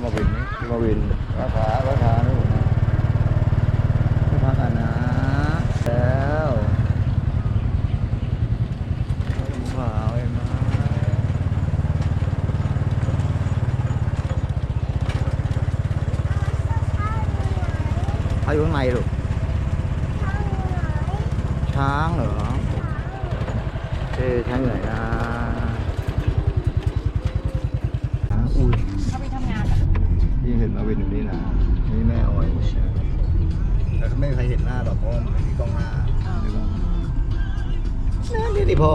พี่มาวินนี่พี่มาวินราคาราคานู่นนะไม่พักกันนะแล้วว้าวไอ้มาเขาอยู่ข้างในลูกช้างเหรอเอ๊ะช้างอยู่ไหนนะ นมาวินอยู่นี่นะนี่แม่ออยแต่ไม่มีใครเห็นหน้าหรอกเพราะว่ามันไม่มีกล้องหน้าหรือเปล่านั่นนี่ดิพ่อ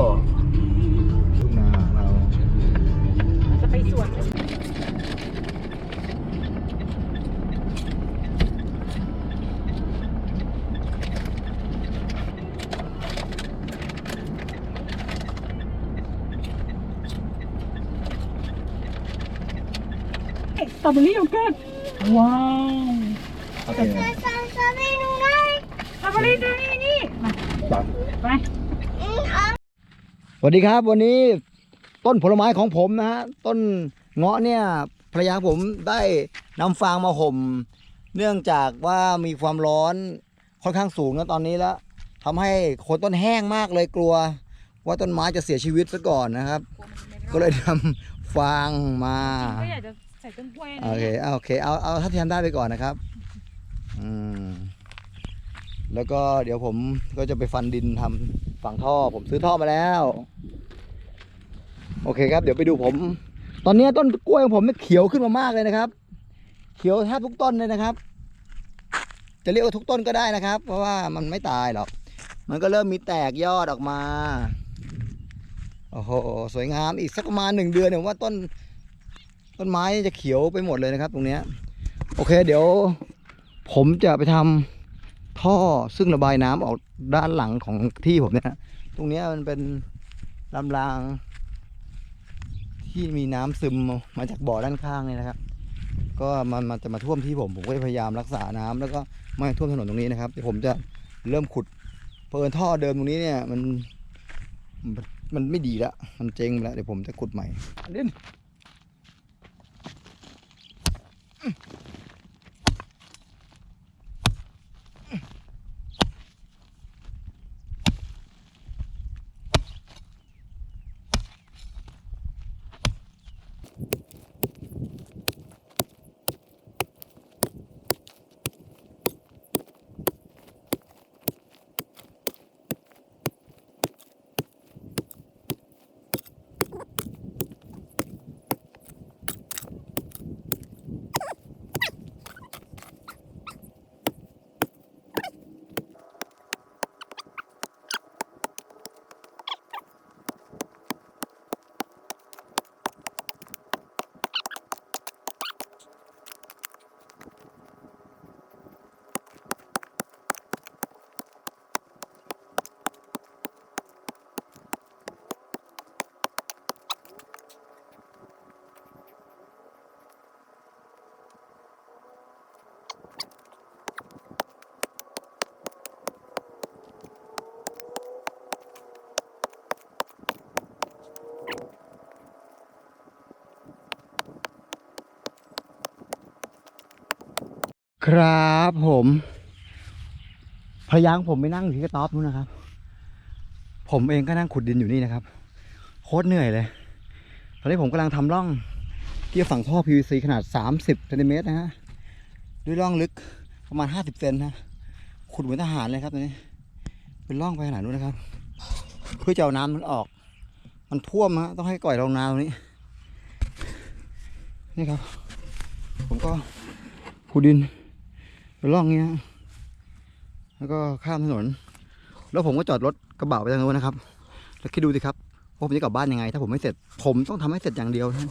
ตรอเบอรี่โยเกิร์ตว้าวโอเคสตรอเบอรี่ตัวนี้นี่มาปังไปสวัสดีครับวันนี้ต้นผลไม้ของผมนะฮะต้นเงาะเนี่ยภรรยาผมได้นำฟางมาห่ม เนื่องจากว่ามีความร้อนค่อนข้างสูงนะตอนนี้แล้วทำให้โคนต้นแห้งมากเลยกลัว ว่าต้นไม้จะเสียชีวิตซะก่อนนะครับ ก็เลยนำฟางมาก็อยากจะใส่ต้นกล้วยโอเคเอาโอเคเอาเอาเท่าที่ทำได้ไปก่อนนะครับ อืมแล้วก็เดี๋ยวผมก็จะไปฟันดินทำฝังท่อ ผมซื้อท่อมาแล้ว โอเคครับ เดี๋ยวไปดูผม ตอนนี้ต้นกล้วยของผมเนี่ยเขียวขึ้นมามากเลยนะครับ เขียวแทบทุกต้นเลยนะครับ จะเรียกว่าทุกต้นก็ได้นะครับ เพราะว่ามันไม่ตายหรอกมันก็เริ่มมีแตกยอดออกมาโอ้โหสวยงามอีกสักประมาณหนึ่งเดือนเนี่ยผมว่าต้น ต้นไม้จะเขียวไปหมดเลยนะครับ ตรงเนี้ยโอเค เดี๋ยว ผมจะไปทำท่อซึ่งระบายน้ำออกด้านหลังของที่ผมเนี่ยตรงเนี้ยมันเป็นลำราง ที่มีน้ำซึมมาจากบ่อด้านข้างเนี่ยนะครับ ก็มันมันจะมาท่วมที่ผมผมก็พยายามรักษาน้ำแล้วก็ไม่ท่วมถนนตรงนี้นะครับเดี๋ยวผมจะเริ่มขุดเพราะเอิญท่อเดิมตรงนี้เนี่ยมันมันไม่ดีแล้วมันเจ๊งแล้วเดี๋ยวผมจะขุดใหม่เล่ น ครับผมภรรยางผมไปนั่งอยู่ที่กระต๊อบนู้นนะครับ ผมเองก็นั่งขุดดินอยู่นี่นะครับ โคตรเหนื่อยเลย ตอนนี้ผมกำลังทำร่องที่จะฝังท่อ PVC ขนาด 30เซนติเมตรนะฮะ ด้วยร่องลึกประมาณ 50เซนนะ ขุดเหมือนทหารเลยครับตอนนี้ เป็นร่องไปขนาดนู้นนะครับ เพื่อจะเอาน้ำมันออก มันท่วมฮะต้องให้ก่อยลงน้ำตรงนี้ นี่ครับ ผมก็ขุดดิน ร่องเงี้ย แล้วก็ข้ามถนน แล้วผมก็จอดรถกระบะไปทางโน้นนะครับ แล้วคิดดูสิครับว่าผมจะกลับบ้านยังไง ถ้าผมไม่เสร็จ ผมต้องทำให้เสร็จอย่างเดียวนะ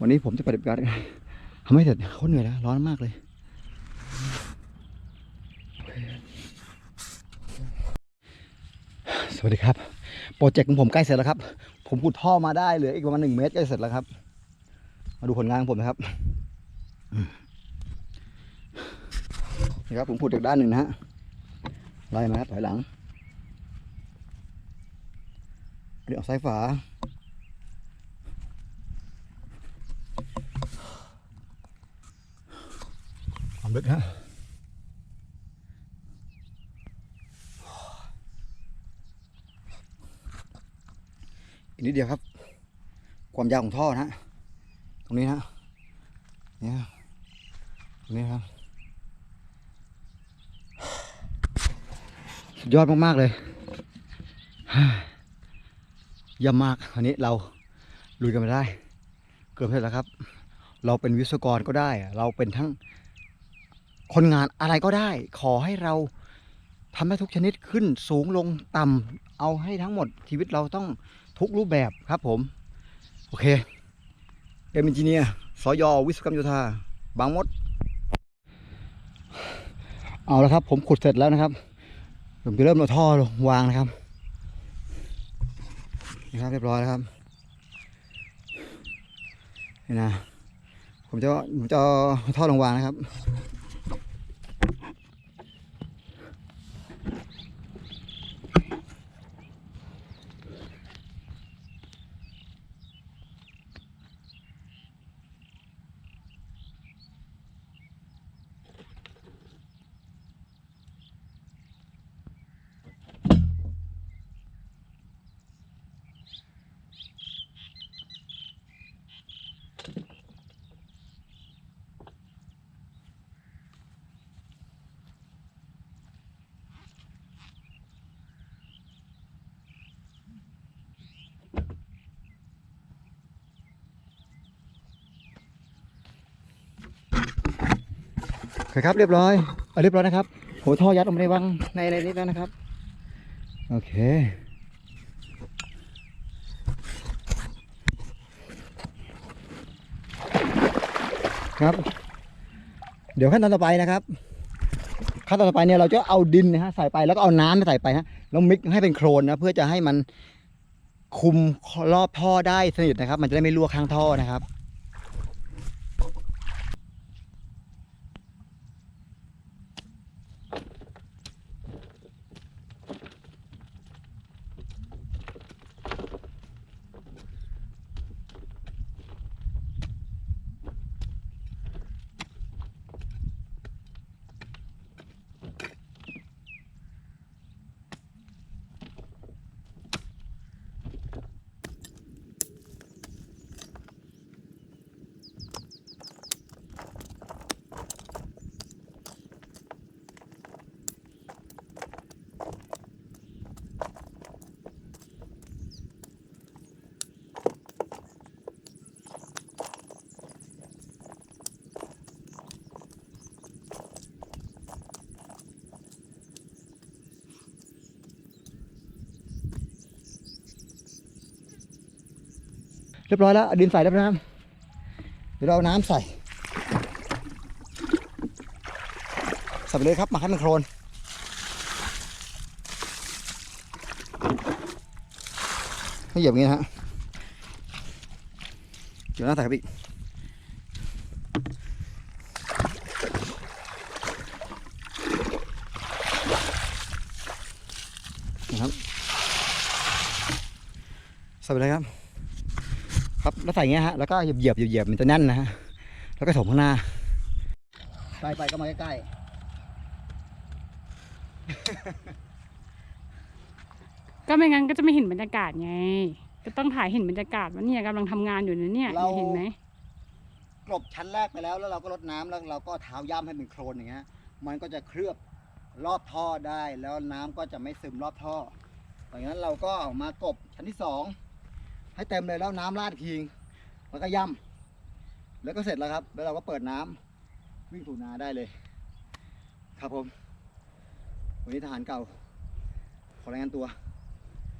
วันนี้ผมจะปฏิบัติการทำให้เสร็จโคตรเหนื่อยแล้วร้อนมากเลยสวัสดีครับ โปรเจกต์ของผมใกล้เสร็จแล้วครับ ผมขุดท่อมาได้เหลืออีกประมาณหนึ่งเมตรใกล้เสร็จแล้วครับ มาดูผลงานของผมนะครับ นะครับผมพูดจากด้านหนึ่งนะฮะไล่มาครับถอยหลังเดี๋ยวเอาซ้ายฝาลึกนะอีกนิดเดียวครับ ความยาวของท่อนะฮะตรงนี้นะเนี่ยตรงนี้ครับ สุดยอดมากๆเลยเยี่ยมากวันนี้เราลุยกันมาได้ เกือบเสร็จแล้วครับ เราเป็นวิศวกรก็ได้ เราเป็นทั้งคนงานอะไรก็ได้ ขอให้เราทำให้ทุกชนิดขึ้นสูงลงต่ำเอาให้ทั้งหมดชีวิตเราต้องทุกรูปแบบครับผม โอเคเอ็มอินจิเนียร์สยวิศวกรรมโยธา บางมด เอาแล้วครับ ผมขุดเสร็จแล้วนะครับ ผมจะเริ่มเอาท่อลงวางนะครับนะครับเรียบร้อยแล้วครับนี่นะผมจะผมจะท่อลงวางนะครับ โอเครับเรียบร้อยเอาเรียบร้อยนะครับผมท่อยัดลงไปในวังในอะไรนี้แล้วนะครับ โอเคครับ เดี๋ยวขั้นตอนต่อไปนะครับ ขั้นตอนต่อไปเนี่ยเราจะเอาดินนะฮะใส่ไปแล้วก็เอาน้ำใส่ไปฮะแล้วมิกให้เป็นโครนนะเพื่อจะให้มันคุมรอบท่อได้สนิทนะครับ มันจะได้ไม่รั่วข้างท่อนะครับ เรียบร้อยแล้วดินใส่แล้วนะครับเดี๋ยวเราเอาน้ำใส่ใส่ไปเลยครับมาให้มันโครนให้เหยียบอย่างนี้นะฮะเดี๋ยวน้ำใส่ครับอีกนะครับใส่ไปเลยครับ แล้วใส่อย่างเงี้ยฮะแล้วก็เหยียบเหยียบเหยียบมันจะแน่นนะฮะแล้วก็ถมข้างหน้าใกล้ไปก็มาใกล้ก็ไม่งั้นก็จะไม่เห็นบรรยากาศไง ก็ต้องถ่ายเห็นบรรยากาศว่าเนี่ยกำลังทำงานอยู่นะเนี่ยเห็นไหมๆกลบชั้นแรกไปแล้วแล้วเราก็ลดน้ำแล้วเราก็เท้าย่ำให้เป็นโครนอย่างเงี้ยมันก็จะเคลือบรอบท่อได้ แล้วน้ำก็จะไม่ซึมรอบท่อดังนั้นเราก็เอามากบชั้นที่สอง ให้เต็มเลยแล้วน้ำราดอีกทีแล้วก็ย่ำแล้วก็เสร็จแล้วครับ แล้วเราก็เปิดน้ำวิ่งถูนาได้เลย ครับผม วันนี้ทหารเก่า ขอรายงานตัว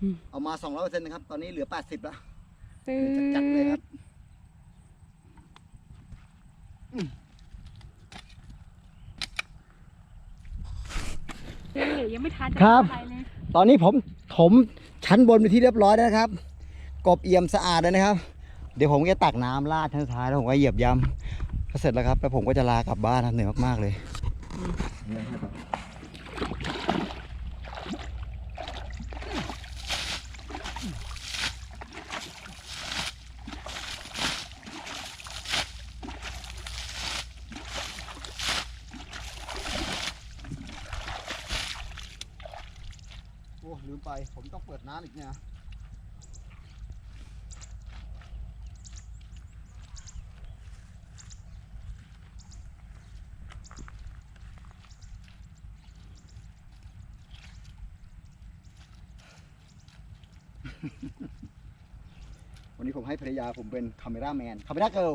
อืมเอามา200%นะครับ ตอนนี้เหลือ80แล้วตื้จัดๆเลยครับเอ้ยยังไม่ทันจะครับทำอะไรเลยตอนนี้ผมถมชั้นบนไปนที่เรียบร้อยแล้วนะครับ กบเอี่ยมสะอาดเลยนะครับ เดี๋ยวผมจะตักน้ำลาดทั้งท้ายแล้วผมก็เหยียบยำก็เสร็จแล้วครับ แล้วผมก็จะลากลับบ้านนะเหนื่อยมากๆเลยโอ้ลืมไป ผมต้องเปิดน้ำอีกเนี่ย วันนี้ผมให้ภรรยาผมเป็นคาเมราแมนคาเมราเกิล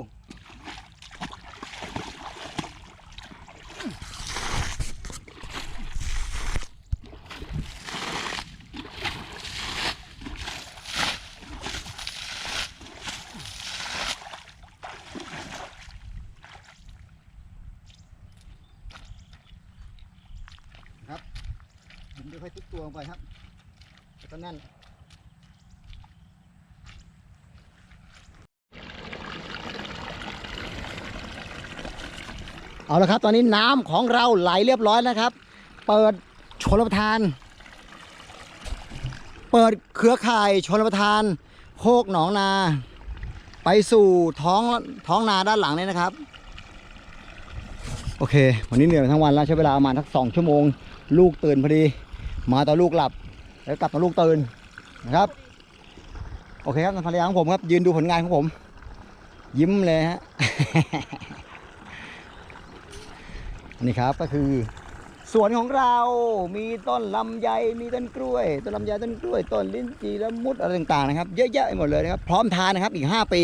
ครับผมจะค่อยทุกตัวลงไปครับแล้วก็แน่น เอาละครับ ตอนนี้น้ำของเราไหลเรียบร้อยแล้วครับ เปิดชลประทาน เปิดเครือข่ายชลประทานโคกหนองนา ไปสู่ท้องท้องนาด้านหลังนี่นะครับ โอเค วันนี้เหนื่อยทั้งวันแล้วใช้เวลาประมาณทักสองชั่วโมง ลูกตื่นพอดี มาตอนลูกหลับ แล้วกลับตอนลูกตื่นนะครับ โอเคครับภรรยาของผมครับยืนดูผลงานของผม ยิ้มเลยฮะ นี่ครับก็คือสวนของเรามีต้นลำไยมีต้นกล้วย ต้นลำไยต้นกล้วยต้นลิ้นจี่ละมุดอะไรต่างๆนะครับ เยอะแยะหมดเลยนะครับ พร้อมทานนะครับอีก 5 ปี